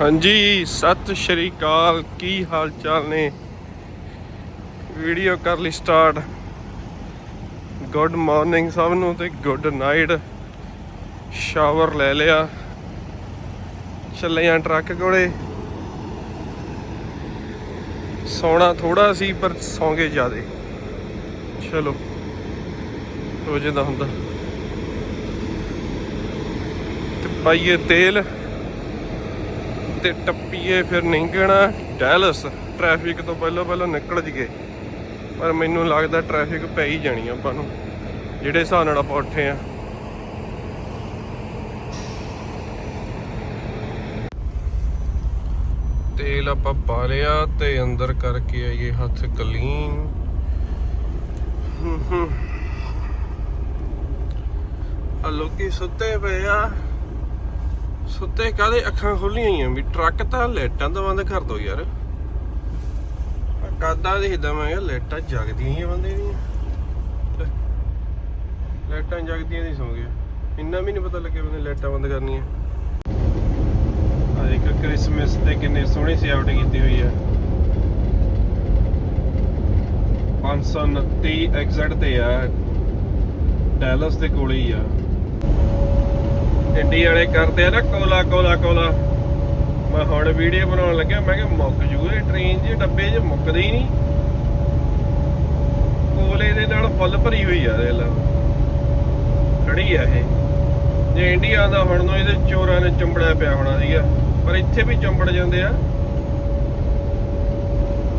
ਹਾਂਜੀ, ਸਤਿ ਸ਼੍ਰੀ ਅਕਾਲ। ਕੀ ਹਾਲ ਚਾਲ ਨੇ? ਵੀਡੀਓ ਕਰ ਲਈ ਸਟਾਰਟ ਗੁੱਡ ਮਾਰਨਿੰਗ ਸਭ ਨੂੰ ਤੇ ਗੁੱਡ ਨਾਈਟ ਸ਼ਾਵਰ ਲੈ ਲਿਆ। ਚੱਲੇ ਆਂ ਟਰੱਕ ਕੋਲੇ। ਸੌਣਾ ਥੋੜਾ ਸੀ, ਪਰ ਸੌਂਗੇ ਜ਼ਿਆਦੇ। ਚਲੋ, ਹੋ ਜਾਂਦਾ ਹੁੰਦਾ। ਤੇ ਪਾਈਏ ਤੇਲ। ਤੇ ਟੱਪੀਏ ਫਿਰ ਨਿੰਗਣਾ ਡੈਲਸ ਟ੍ਰੈਫਿਕ ਤੋਂ ਪਹਿਲਾਂ ਪਹਿਲਾਂ ਨਿਕਲ ਜੀਏ। ਪਰ ਮੈਨੂੰ ਲੱਗਦਾ ਟ੍ਰੈਫਿਕ ਪੈ ਹੀ ਜਾਣੀ ਆਪਾਂ ਨੂੰ। ਜਿਹੜੇ ਹਿਸਾਬ ਨਾਲ ਆਪਾਂ ਉੱਠੇ ਆ। ਤੇਲ ਆਪਾਂ ਪਾ ਲਿਆ ਤੇ ਅੰਦਰ ਕਰਕੇ ਆਈਏ ਹੱਥ ਕਲੀਨ। ਆ ਲੋਕੀ ਸੁੱਤੇ ਪਏ ਆ। ਸੁੱਤੇ ਕਾਦੇ ਅੱਖਾਂ ਖੁੱਲੀਆਂ ਹੀ ਆ? ਵੀ ਟਰੱਕ ਤਾਂ ਲਾਈਟਾਂ ਤਾਂ ਬੰਦ ਕਰ ਦੋ ਯਾਰ। ਕਾਦਾ ਦੇਖਦਾ, ਮੈਂ ਕਿਹਾ ਲਾਈਟਾਂ ਜਗਦੀਆਂ ਹੀ ਆ ਬੰਦੇ ਦੀਆਂ। ਲਾਈਟਾਂ ਜਗਦੀਆਂ ਨਹੀਂ ਸੌਂ ਗਿਆ ਇੰਨਾ ਵੀ ਨਹੀਂ ਪਤਾ ਲੱਗਿਆ ਬੰਦੇ ਲਾਈਟਾਂ ਬੰਦ ਕਰਨੀਆਂ। ਆ ਇੱਕ ਕ੍ਰਿਸਮਸ ਤੇ ਕਿੰਨੇ ਸੋਹਣੀ ਸਜਾਵਟ ਕੀਤੀ ਹੋਈ ਆ। 529 ਐਗਜ਼ੈਕਟ ਤੇ ਆ, ਡੈਲਸ ਦੇ ਕੋਲੇ ਹੀ ਆ। ਇੰਡੀ ਵਾਲੇ ਕਰਦੇ ਆ ਨਾ ਕੋਲਾ ਕੋਲਾ ਕੋਲਾ। ਮੈਂ ਹੁਣ ਵੀਡੀਓ ਬਣਾਉਣ ਲੱਗਿਆ, ਮੈਂ ਕਿਹਾ ਮੁੱਕ ਜੂ ਟ੍ਰੇਨ 'ਚ ਡੱਬੇ 'ਚ ਮੁੱਕਦੇ ਹੀ ਨਹੀਂ। ਕੋਲੇ ਦੇ ਨਾਲ ਫੁੱਲ ਭਰੀ ਹੋਈ ਆ ਦੇਖ ਲਾ। ਖੜੀ ਆ ਇਹ। ਜੇ ਇੰਡੀਆ ਦਾ ਹੁਣ ਨੂੰ ਇਹਦੇ ਚੋਰਾਂ ਨੇ ਚੰਬੜਿਆ ਪਿਆ ਹੋਣਾ ਸੀਗਾ, ਪਰ ਇੱਥੇ ਵੀ ਚੰਬੜ ਜਾਂਦੇ ਆ।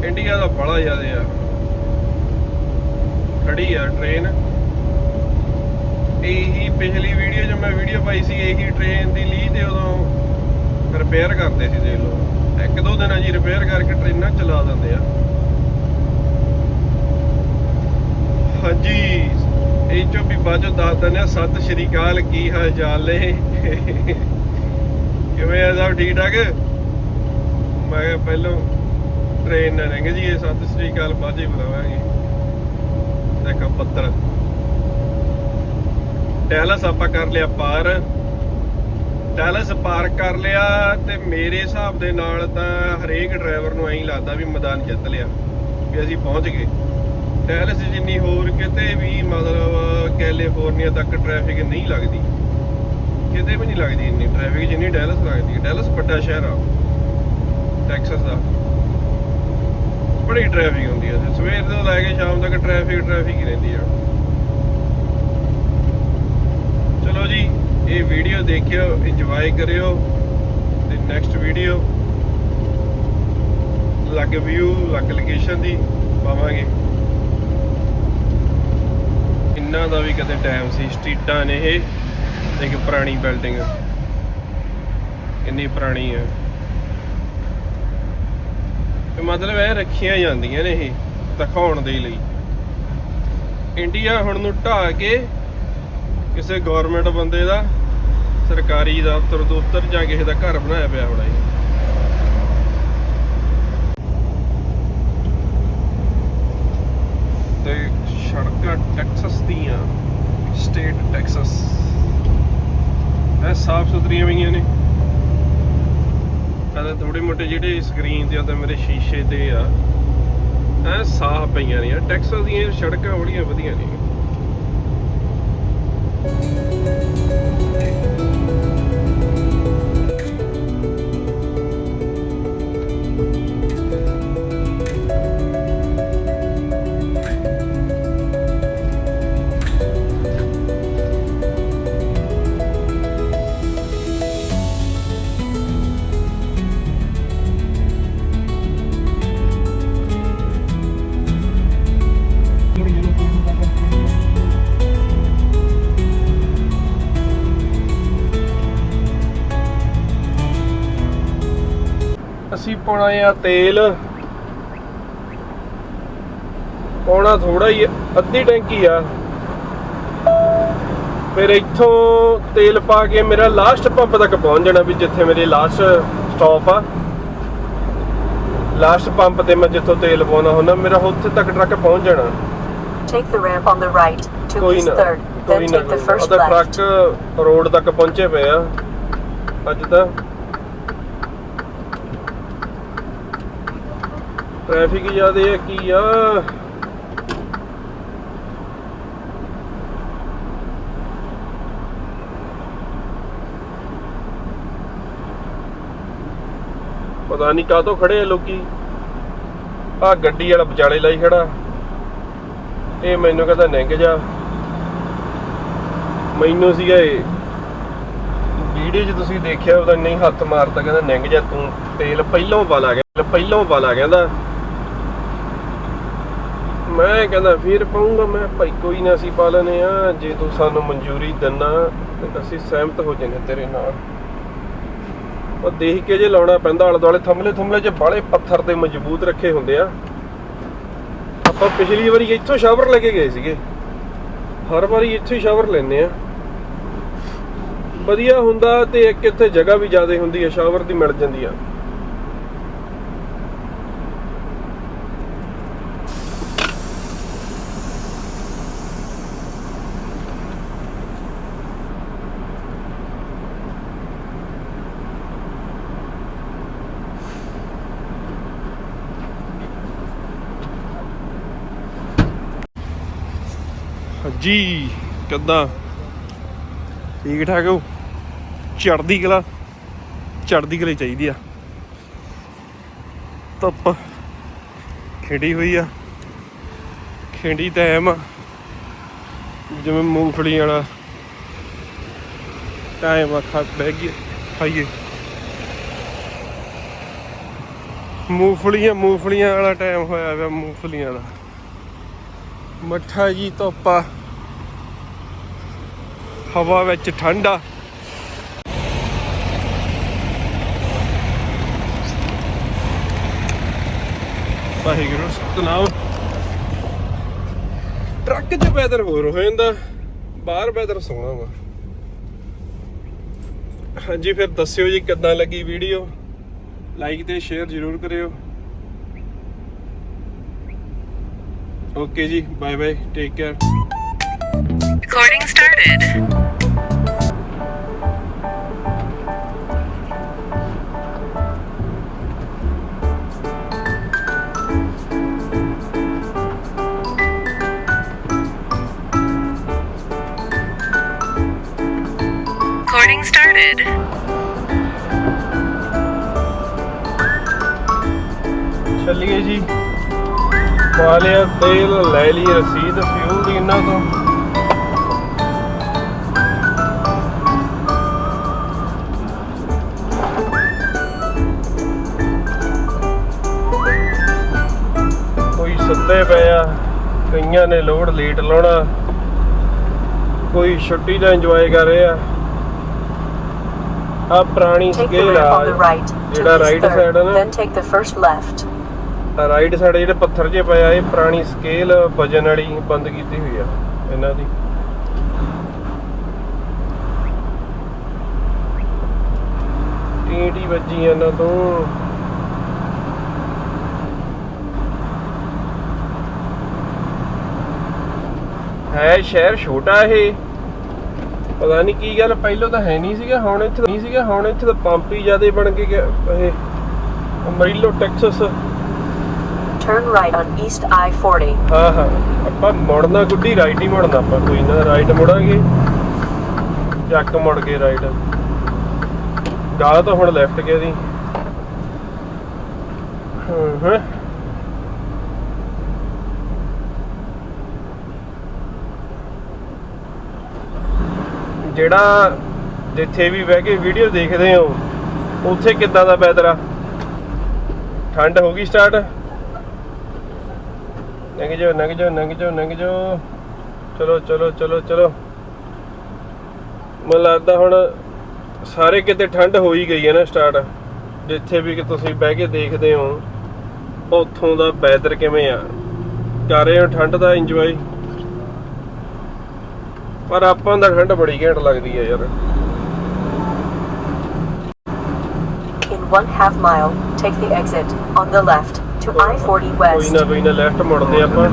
ਇੰਡੀਆ ਦਾ ਬੜਾ ਜ਼ਿਆਦੇ ਆ। ਖੜੀ ਆ ਟ੍ਰੇਨ ਇਹੀ ਪਿਛਲੀ ਵੀਡੀਓ 'ਚ ਮੈਂ ਵੀਡੀਓ ਪਾਈ ਸੀ, ਇਹੀ ਟ੍ਰੇਨ ਦੀ ਲੀਹ ਤੇ ਉਦੋਂ ਰਿਪੇਅਰ ਕਰਦੇ ਸੀ ਦੇਖ ਲਓ। ਇੱਕ ਦੋ ਦਿਨਾਂ 'ਚ ਰਿਪੇਅਰ ਕਰਕੇ ਟ੍ਰੇਨਾਂ ਚਲਾ ਦਿੰਦੇ ਆ। ਹਾਂਜੀ, ਇਹ ਚੋਂ ਵੀ ਬਾਜੋ ਦੱਸ ਦਿੰਦੇ ਆ, ਸਤਿ ਸ਼੍ਰੀ ਅਕਾਲ, ਕੀ ਹਾਲ ਚਾਲ ਨੇ? ਕਿਵੇਂ ਆ ਸਭ ਠੀਕ ਠਾਕ? ਮੈਂ ਕਿਹਾ ਪਹਿਲਾਂ ਟ੍ਰੇਨ ਨਾ ਲੰਘ ਜੀ ਸਤਿ ਸ਼੍ਰੀ ਅਕਾਲ ਬਾਜੇ ਬੁਲਾਵਾਂਗੇ। ਦੇਖੋ ਪੱਤਰ। ਟੈਲਸ ਆਪਾਂ ਕਰ ਲਿਆ ਪਾਰ। ਡੈਲਸ ਪਾਰ ਕਰ ਲਿਆ ਤੇ ਮੇਰੇ ਹਿਸਾਬ ਦੇ ਨਾਲ ਤਾਂ ਹਰੇਕ ਡਰਾਈਵਰ ਨੂੰ ਐਂ ਲੱਗਦਾ ਵੀ ਮੈਦਾਨ ਜਿੱਤ ਲਿਆ, ਵੀ ਅਸੀਂ ਪਹੁੰਚ ਗਏ। ਟੈਲਸ ਜਿੰਨੀ ਹੋਰ ਕਿਤੇ ਵੀ ਮਤਲਬ ਕੈਲੀਫੋਰਨੀਆ ਤੱਕ ਟ੍ਰੈਫਿਕ ਨਹੀਂ ਲੱਗਦੀ। ਕਿਤੇ ਵੀ ਨਹੀਂ ਲੱਗਦੀ ਇੰਨੀ ਟ੍ਰੈਫਿਕ ਜਿੰਨੀ ਡੈਲਸ ਲੱਗਦੀ ਹੈ। ਡੈਲਸ ਵੱਡਾ ਸ਼ਹਿਰ ਆ। ਟੈਕਸਸ ਦਾ। ਬੜੀ ਟ੍ਰੈਫਿਕ ਹੁੰਦੀ ਹੈ। ਸਵੇਰ ਤੋਂ ਲੈ ਕੇ ਸ਼ਾਮ ਤੱਕ ਟ੍ਰੈਫਿਕ ਟ੍ਰੈਫਿਕ ਹੀ ਰਹਿੰਦੀ ਆ ਚਲੋ ਜੀ ਇਹ ਵੀਡੀਓ ਦੇਖਿਓ ਇੰਜੋਏ ਕਰਿਓ ਤੇ ਨੈਕਸਟ ਵੀਡੀਓ ਲੱਗ ਵਿਊ ਲੱਗ ਲੋਕੇਸ਼ਨ ਦੀ ਪਾਵਾਂਗੇ। ਇਹਨਾਂ ਦਾ ਵੀ ਕਦੇ ਟਾਈਮ ਸੀ, ਸਟਰੀਟਾਂ ਨੇ ਇਹ, ਇੱਕ ਪੁਰਾਣੀ ਬਿਲਡਿੰਗ ਕਿੰਨੀ ਪੁਰਾਣੀ ਹੈ ਤੇ ਮਤਲਬ ਇਹ ਰੱਖੀਆਂ ਜਾਂਦੀਆਂ ਨੇ ਇਹ, ਦਿਖਾਉਣ ਦੇ ਲਈ। ਇੰਡੀਆ ਹੁਣ ਨੂੰ ਢਾਹ ਕੇ ਕਿਸੇ ਗਵਰਨਮੈਂਟ ਬੰਦੇ ਦਾ ਸਰਕਾਰੀ ਦਫ਼ਤਰ ਦਫ਼ਤਰ ਜਾਂ ਕਿਸੇ ਦਾ ਘਰ ਬਣਾਇਆ ਪਿਆ ਹੋਣਾ ਇਹ ਤੇ ਸੜਕਾਂ ਟੈਕਸਸ ਦੀਆਂ, ਸਟੇਟ ਟੈਕਸਸ। ਇਹ ਸਾਫ਼ ਸੁਥਰੀਆਂ ਹੋਈਆਂ ਨੇ। ਕਹਿੰਦਾ ਥੋੜੇ ਮੋਟੇ ਜਿਹੜੇ ਸਕਰੀਨ ਤੇ ਆ ਤਾਂ ਮੇਰੇ ਸ਼ੀਸ਼ੇ ਤੇ ਆ। ਐ ਸਾਫ਼ ਪਈਆਂ ਨੇ। ਟੈਕਸਸ ਦੀਆਂ ਸੜਕਾਂ ਬੜੀਆਂ ਵਧੀਆ ਨੇ। ਅਸੀਂ ਪਾਉਣਾ ਆ ਤੇਲ। ਪਾਉਣਾ ਥੋੜਾ ਹੀ ਅੱਧੀ ਟੈਂਕੀ ਆ। ਫਿਰ ਇੱਥੋਂ ਤੇਲ ਪਾ ਕੇ ਮੇਰਾ ਲਾਸਟ ਪੰਪ ਤੱਕ ਪਹੁੰਚ ਜਾਣਾ ਵੀ ਜਿੱਥੇ ਮੇਰੀ ਲਾਸਟ ਸਟਾਪ ਆ। ਲਾਸਟ ਪੰਪ ਤੇ ਮੈਂ ਜਿੱਥੋਂ ਤੇਲ ਪਾਉਣਾ ਹੁੰਦਾ ਮੇਰਾ ਉੱਥੇ ਤੱਕ ਟਰੱਕ ਪਹੁੰਚ ਜਾਣਾ। ਕੋਈ ਨਾ 3rd, ਕੋਈ ਨਾ ਉਹਦਾ left. ਟਰੱਕ ਰੋਡ ਤੱਕ ਪਹੁੰਚੇ ਪਏ ਆ ਅੱਜ ਤਾਂ। ਟ੍ਰੈਫਿਕ ਜ਼ਿਆਦੇ ਹੈ, ਕੀ ਆ? ਪਤਾ ਨਹੀਂ ਕਾਹਤੋਂ ਖੜੇ ਆ ਲੋਕੀ। ਆ ਗੱਡੀ ਵਾਲਾ ਵਿਚਾਲੇ ਲਾਈ ਖੜਾ। ਇਹ ਮੈਨੂੰ ਕਹਿੰਦਾ, ਨਿੰਗ ਜਾ। ਮੈਨੂੰ ਸੀਗਾ ਇਹ ਵੀਡੀਓ 'ਚ ਤੁਸੀਂ ਦੇਖਿਆ ਉਹਦਾ ਨਹੀਂ ਹੱਥ ਮਾਰਤਾ, ਕਹਿੰਦਾ, ਨਿੰਗ ਜਾ ਤੂੰ। ਤੇਲ ਪਹਿਲੋਂ ਪਾ ਲਾ ਗਿਆ ਪਹਿਲੋਂ ਪਾ ਲਾ ਕਹਿੰਦਾ। ਮੈਂ ਕਹਿੰਦਾ, ਫਿਰ ਪਾਉਂਗਾ ਮੈਂ। ਭਾਈ ਕੋਈ ਨਾ, ਅਸੀਂ ਪਾ ਲੈਨੇ ਆ ਜੇ ਤੂੰ ਸਾਨੂੰ ਮਨਜ਼ੂਰੀ ਦਿੰਨਾ, ਤੇ ਅਸੀਂ ਸਹਿਮਤ ਹੋ ਜਾਵਾਂਗੇ ਤੇਰੇ ਨਾਲ। ਉਹ ਦੇਖ ਕੇ ਜੇ ਲਾਉਣਾ ਪੈਂਦਾ ਆਲੇ ਦੁਆਲੇ ਥੰਮਲੇ ਥੰਮਲੇ ਚ ਬਾਲੇ ਪੱਥਰ ਤੇ ਮਜ਼ਬੂਤ ਰੱਖੇ ਹੁੰਦੇ ਆ। ਆਪਾਂ ਪਿਛਲੀ ਵਾਰੀ ਇੱਥੋਂ ਸ਼ਾਵਰ ਲੈ ਕੇ ਗਏ ਸੀਗੇ। ਹਰ ਵਾਰੀ ਇੱਥੋਂ ਹੀ ਸ਼ਾਵਰ ਲੈਨੇ ਆ। ਵਧੀਆ ਹੁੰਦਾ ਤੇ ਇੱਕ ਇੱਥੇ ਜਗ੍ਹਾ ਵੀ ਜ਼ਿਆਦਾ ਹੁੰਦੀ ਆ, ਸ਼ਾਵਰ ਦੀ ਮਿਲ ਜਾਂਦੀ ਆ। ਜੀ ਕਿੱਦਾਂ? ਠੀਕ ਠਾਕ ਹੋ? ਚੜਦੀ ਕਲਾ? ਚੜਦੀ ਕਲੇ ਚਾਹੀਦੀ ਆ। ਧੁੱਪ ਖਿੰਡੀ ਹੋਈ ਆ। ਖਿੰਡੀ ਟਾਈਮ ਆ। ਜਿਵੇਂ ਮੂੰਗਫਲੀ ਵਾਲਾ ਟਾਈਮ ਆ, ਖਾ ਬਹਿ ਗਈ ਖਾਈਏ। ਮੂੰਗਫਲੀਆਂ ਮੂੰਗਫਲੀਆਂ ਵਾਲਾ ਟਾਈਮ ਹੋਇਆ ਵਾ, ਮੂੰਗਫਲੀਆਂ ਵਾਲਾ। ਮੱਠਾ ਜੀ ਧੁੱਪਾ। ਹਵਾ ਵਿੱਚ ਠੰਡਾ ਵਾਹਿਗੁਰੂ, ਸਤਨਾਮ। ਟਰੱਕ 'ਚ ਵੈਦਰ ਹੋਰ ਹੋ ਜਾਂਦਾ। ਬਾਹਰ ਵੈਦਰ ਸੋਹਣਾ ਵਾ। ਹਾਂਜੀ, ਫਿਰ ਦੱਸਿਓ ਜੀ ਕਿੱਦਾਂ ਲੱਗੀ ਵੀਡੀਓ ਲਾਈਕ ਤੇ ਸ਼ੇਅਰ ਜ਼ਰੂਰ ਕਰਿਓ। ਓਕੇ ਜੀ bye bye take care Recording started. Recording started. ਚੱਲੀਏ ਜੀ ਪਾ ਲਿਆ ਤੇਲ ਲੈ ਲਈ ਰਸੀਦ ਫਿਊਲ ਦੀ ਇਹਨਾਂ ਤੋਂ। ਕੋਈ ਸੁੱਤੇ ਪਏ ਆ ਕਈਆਂ ਨੇ ਲੋਡ ਲੇਟ ਲਾਉਣਾ। ਕੋਈ ਛੁੱਟੀ ਦਾ ਇੰਜੋਏ ਕਰ ਰਿਹਾ। ਆ ਪੁਰਾਣੀ ਸਕੇਲ ਆ ਜਿਹੜਾ ਰਾਈਟ ਸਾਈਡ ਹੈ ਨਾ। then take the first left. Right side ਜਿਹੜੇ ਪੱਥਰ ਜੇ ਪਏ ਆ, ਇਹ ਪੁਰਾਣੀ ਸਕੇਲ ਵਜਨ ਵਾਲੀ ਬੰਦ ਕੀਤੀ ਹੋਈ ਆ, ਇਹਨਾਂ ਦੀ। ਟੀਟੀ ਵੱਜੀ ਇਹਨਾਂ ਤੋਂ। ਹੈ ਸ਼ਹਿਰ ਛੋਟਾ ਇਹ। ਪਤਾ ਨਹੀਂ ਕੀ ਗੱਲ, ਪਹਿਲਾਂ ਤਾਂ ਹੈ ਨਹੀਂ ਸੀਗਾ, ਹੁਣ ਇੱਥੇ ਨਹੀਂ ਸੀਗਾ, ਹੁਣ ਇੱਥੇ ਤਾਂ ਪੰਪ ਹੀ ਜ਼ਿਆਦਾ ਬਣ ਕੇ ਗਿਆ ਇਹ। Amarillo, Texas. Turn right on East I-40. ਹਾਂ ਹਾਂ। ਆਪਾਂ ਮੁੜਨਾ ਗੁੱਡੀ ਰਾਈਟ ਹੀ ਮੁੜਨਾ ਆਪਾਂ। ਕੋਈ ਨਾ ਰਾਈਟ ਮੁੜਾਂਗੇ। ਚੱਕ ਮੁੜ ਕੇ ਰਾਈਟ ਗਾਹ ਤਾਂ ਹੁਣ ਲੈਫਟ ਗਿਆ ਦੀ ਹਾਂ ਹਾਂ। ਜਿਹੜਾ ਜਿੱਥੇ ਵੀ ਬਹਿ ਕੇ ਵੀਡੀਓ ਦੇਖਦੇ ਹੋ, ਉੱਥੇ ਕਿੱਦਾਂ ਦਾ ਵੈਦਰ ਆ? ਠੰਡ ਹੋ ਗਈ ਸਟਾਰਟ ਲੰਘ ਜਾਓ ਲੰਘ ਜਾਓ ਲੰਘ ਜਾਓ ਲੰਘ ਜਾਓ ਚਲੋ ਚਲੋ ਚਲੋ ਚਲੋ। ਮੈਨੂੰ ਲੱਗਦਾ ਹੁਣ ਸਾਰੇ ਕਿਤੇ ਠੰਡ ਹੋ ਹੀ ਗਈ ਹੈ ਨਾ ਸਟਾਰਟ। ਜਿੱਥੇ ਵੀ ਕਿ ਤੁਸੀਂ ਬਹਿ ਕੇ ਦੇਖਦੇ ਹੋ ਉੱਥੋਂ ਦਾ ਵੈਦਰ ਕਿਵੇਂ ਆ? ਕਰ ਰਹੇ ਹੋ ਠੰਡ ਦਾ ਇੰਜੋਏ ਪਰ ਆਪਾਂ ਨੂੰ ਠੰਡ ਬੜੀ ਘੈਂਟ ਲੱਗਦੀ ਹੈ ਯਾਰ। In one half mile, take the exit on the left. To I-40 ਕੋਈ West. ਨਾ, ਕੋਈ ਨਾ ਲੈਫਟ ਮੁੜਦੇ ਆਪਾਂ।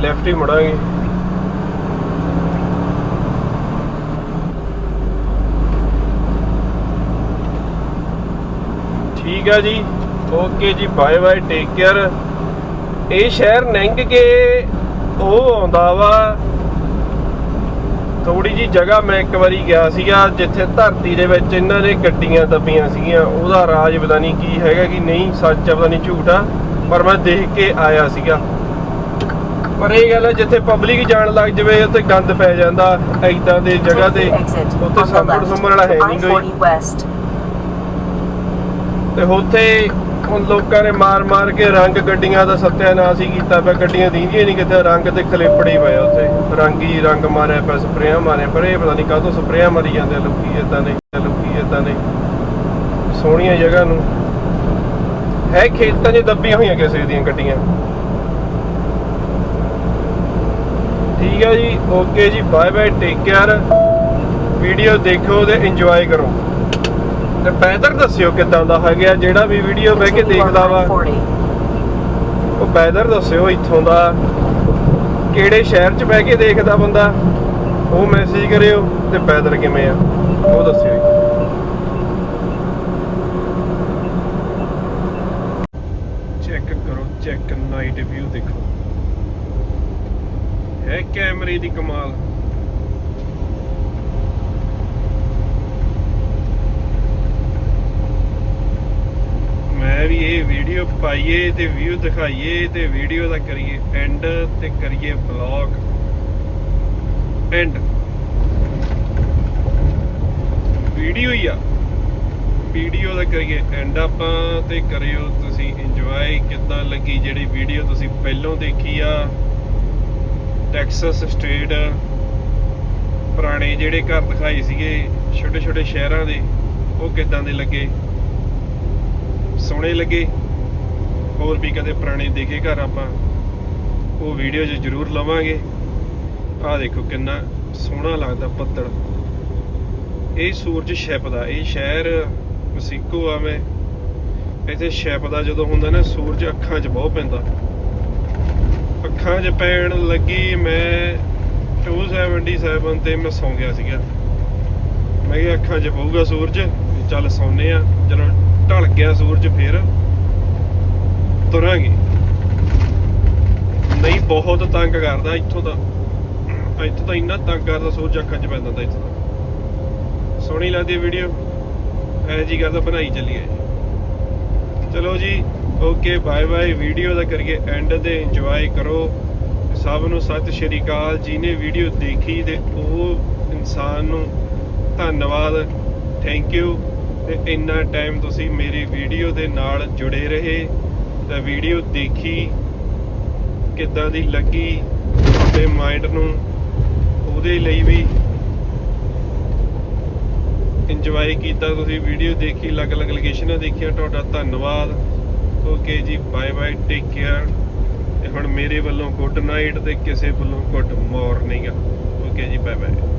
ਲੈਫਟ ਹੀ ਮੁੜਾਂਗੇ। ਠੀਕ ਆ ਜੀ। ਓਕੇ ਜੀ ਬਾਏ ਬਾਏ ਟੇਕ ਕੇਅਰ ਇਹ ਸ਼ਹਿਰ ਲੰਘ ਕੇ ਉਹ ਆਉਂਦਾ ਵਾ। ਥੋੜੀ ਜੀ ਜਗ੍ਹਾ ਮੈਂ ਇੱਕ ਵਾਰੀ ਗਿਆ ਸੀਗਾ ਜਿੱਥੇ ਧਰਤੀ ਦੇ ਵਿੱਚ ਇਹਨਾਂ ਨੇ ਗੱਡੀਆਂ ਦੱਬੀਆਂ ਸੀਗੀਆਂ। ਉਹਦਾ ਰਾਜ ਪਤਾ ਨਹੀਂ ਕੀ ਹੈਗਾ ਕਿ ਨਹੀਂ ਸੱਚ ਆ ਪਤਾ ਨਹੀਂ ਝੂਠ ਆ ਪਰ ਮੈਂ ਦੇਖ ਕੇ ਆਇਆ ਸੀਗਾ। ਪਰ ਇਹ ਗੱਲ ਹੈ ਜਿੱਥੇ ਪਬਲਿਕ ਜਾਣ ਲੱਗ ਜਵੇ ਉੱਥੇ ਗੰਦ ਪੈ ਜਾਂਦਾ ਐਦਾਂ ਦੇ ਜਗ੍ਹਾ ਤੇ ਉੱਥੇ ਸੰਭੜ ਸੰਭੜ ਵਾਲਾ ਹੈ ਨਹੀਂ ਕੋਈ। I-40 West. ਤੇ ਉੱਥੇ ਹੁਣ ਲੋਕਾਂ ਨੇ ਮਾਰ ਮਾਰ ਕੇ ਰੰਗ ਗੱਡੀਆਂ ਦਾ ਸੱਤਿਆਨਾਸ਼ ਹੀ ਕੀਤਾ ਪਿਆ। ਗੱਡੀਆਂ ਦੀਂਦੀਆਂ ਨਹੀਂ ਕਿਤੇ ਰੰਗ ਤੇ ਖਲੇਪੜੀ ਪਏ ਉੱਥੇ। ਰੰਗ ਰੰਗ ਮਾਰਿਆ ਪਿਆ, ਸਪਰੇਆਂ ਮਾਰੇ ਪਰ ਇਹ ਪਤਾ ਨਹੀਂ ਕਾਹਤੋਂ ਸਪਰੇਆਂ ਮਾਰੀ ਜਾਂਦੇ ਆ ਲੋਕੀ ਇਦਾਂ ਨੇ ਲੋਕੀ ਇਦਾਂ ਨੇ ਸੋਹਣੀਆਂ ਜਗ੍ਹਾ ਨੂੰ। ਹੈ ਖੇਤਾਂ 'ਚ ਦੱਬੀਆਂ ਹੋਈਆਂ ਕਿਸੇ ਦੀਆਂ ਗੱਡੀਆਂ। ਠੀਕ ਹੈ ਜੀ, ਓਕੇ ਜੀ bye bye take care video ਦੇਖੋ ਤੇ ਇੰਜੋਏ ਕਰੋ। ਤੇ ਪੈਦਰ ਦੱਸਿਓ ਕਿਦਾਂ ਦਾ ਹੈਗਾ ਜਿਹੜਾ ਵੀ ਵੀਡੀਓ ਬਹਿ ਕੇ ਦੇਖਦਾ ਵਾ। ਉਹ ਪੈਦਰ ਦੱਸਿਓ ਇੱਥੋਂ ਦਾ। ਕਿਹੜੇ ਸ਼ਹਿਰ 'ਚ ਬਹਿ ਕੇ ਦੇਖਦਾ ਬੰਦਾ? ਉਹ ਮੈਸੇਜ ਕਰਿਓ ਤੇ ਪੈਦਰ ਕਿਵੇਂ ਆ, ਉਹ ਦੱਸਿਓ ਚੈੱਕ ਕਰੋ ਚੈੱਕ ਨਾਈਟ ਵਿਊ ਦੇਖੋ। ਹੈ ਕੈਮਰੇ ਦੀ ਕਮਾਲ ਮੈਂ ਵੀ ਇਹ ਵੀਡੀਓ ਪਾਈਏ ਤੇ ਵਿਊ ਦਿਖਾਈਏ ਤੇ ਵੀਡੀਓ ਦਾ ਕਰੀਏ ਐਂਡ ਤੇ ਕਰੀਏ ਵਲੌਗ ਐਂਡ ਵੀਡੀਓ ਹੀ ਆ। ਵੀਡੀਓ ਦਾ ਕਰੀਏ ਐਂਡ ਆਪਾਂ ਤੇ ਕਰਿਓ ਤੁਸੀਂ ਇੰਜੋਏ ਕਿੱਦਾਂ ਲੱਗੀ ਜਿਹੜੀ ਵੀਡੀਓ ਤੁਸੀਂ ਪਹਿਲਾਂ ਦੇਖੀ ਆ? ਟੈਕਸਸ ਸਟੇਟ ਪੁਰਾਣੇ ਜਿਹੜੇ ਘਰ ਦਿਖਾਏ ਸੀਗੇ ਛੋਟੇ ਛੋਟੇ ਸ਼ਹਿਰਾਂ ਦੇ, ਉਹ ਕਿੱਦਾਂ ਦੇ ਲੱਗੇ? ਸੋਹਣੇ ਲੱਗੇ। ਹੋਰ ਵੀ ਕਦੇ ਪੁਰਾਣੇ ਦੇਖੇ ਘਰ ਆਪਾਂ। ਉਹ ਵੀਡੀਓ 'ਚ ਜ਼ਰੂਰ ਲਵਾਂਗੇ। ਆਹ ਦੇਖੋ ਕਿੰਨਾ ਸੋਹਣਾ ਲੱਗਦਾ ਬੱਦਲ ਇਹ ਸੂਰਜ ਛਿਪਦਾ ਇਹ ਸ਼ਹਿਰ ਮਸੀਕੋ ਆ ਮੈਂ। ਇੱਥੇ ਛਿਪਦਾ ਜਦੋਂ ਹੁੰਦਾ ਨਾ, ਸੂਰਜ ਅੱਖਾਂ 'ਚ ਬਹੁਤ ਪੈਂਦਾ। ਅੱਖਾਂ 'ਚ ਪੈਣ ਲੱਗੀ ਮੈਂ 277 ਤੇ ਮੈਂ ਸੌਂ ਗਿਆ ਸੀਗਾ। ਮੈਂ ਕਿਹਾ ਅੱਖਾਂ 'ਚ ਪਊਗਾ ਸੂਰਜ ਵੀ ਚੱਲ ਸੌਂਨੇ ਆ ਜਦੋਂ ਢਲ ਗਿਆ ਸੂਰਜ ਫੇਰ ਤੁਰਾਂਗੇ। ਨਹੀਂ, ਬਹੁਤ ਤੰਗ ਕਰਦਾ ਇੱਥੋਂ ਦਾ। ਇੱਥੋਂ ਤਾਂ ਇੰਨਾ ਤੰਗ ਕਰਦਾ ਸੂਰਜ ਅੱਖਾਂ 'ਚ ਪੈ ਜਾਂਦਾ ਇੱਥੋਂ ਦਾ। ਸੋਹਣੀ ਲੱਗਦੀ ਵੀਡੀਓ ਐ ਜੀ ਕਰਦਾ ਬਣਾਈ ਚੱਲੀਏ ਚਲੋ ਜੀ ਓਕੇ ਬਾਏ ਬਾਏ ਵੀਡੀਓ ਦਾ ਕਰੀਏ ਐਂਡ ਦੇ ਇੰਜੋਏ ਕਰੋ। ਸਭ ਨੂੰ ਸਤਿ ਸ਼੍ਰੀ ਅਕਾਲ। ਜਿਹਨੇ ਵੀਡੀਓ ਦੇਖੀ ਤੇ ਉਹ ਇਨਸਾਨ ਨੂੰ ਧੰਨਵਾਦ। ਥੈਂਕ ਯੂ ਤੇ ਇੰਨਾ ਟਾਈਮ ਤੁਸੀਂ ਮੇਰੀ ਵੀਡੀਓ ਦੇ ਨਾਲ ਜੁੜੇ ਰਹੇ, ਤਾਂ ਵੀਡੀਓ ਦੇਖੀ, ਕਿੱਦਾਂ ਦੀ ਲੱਗੀ ਤੁਹਾਡੇ ਮਾਈਂਡ ਨੂੰ, ਉਹਦੇ ਲਈ ਵੀ ਇੰਜੋਏ ਕੀਤਾ ਤੁਸੀਂ ਵੀਡੀਓ ਦੇਖੀ, ਅਲੱਗ-ਅਲੱਗ ਲੋਕੇਸ਼ਨਾਂ ਦੇਖੀਆਂ, ਤੁਹਾਡਾ ਧੰਨਵਾਦ। ਓਕੇ ਜੀ ਬਾਏ ਬਾਏ ਟੇਕ ਕੇਅਰ ਤੇ ਹੁਣ ਮੇਰੇ ਵੱਲੋਂ ਗੁੱਡ ਨਾਈਟ ਤੇ ਕਿਸੇ ਵੱਲੋਂ ਗੁੱਡ ਮਾਰਨਿੰਗ ਓਕੇ ਜੀ ਬਾਏ ਬਾਏ